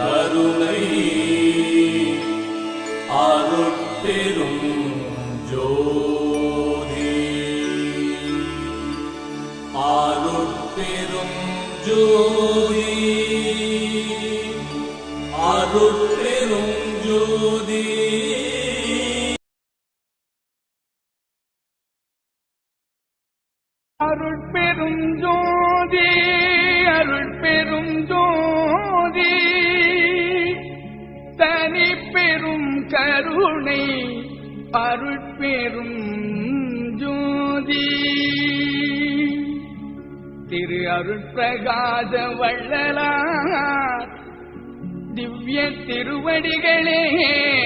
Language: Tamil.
கருணை அருட்பெரும் ஜோதி. அருட்பெரும் ஜோதி. அருட்பெரும் ஜோதி. அருள் ஜோதி அருள் கருணை அருட்பெரும் ஜோதி. திரு அருள் வள்ளலா திவ்ய திருவடிகளே.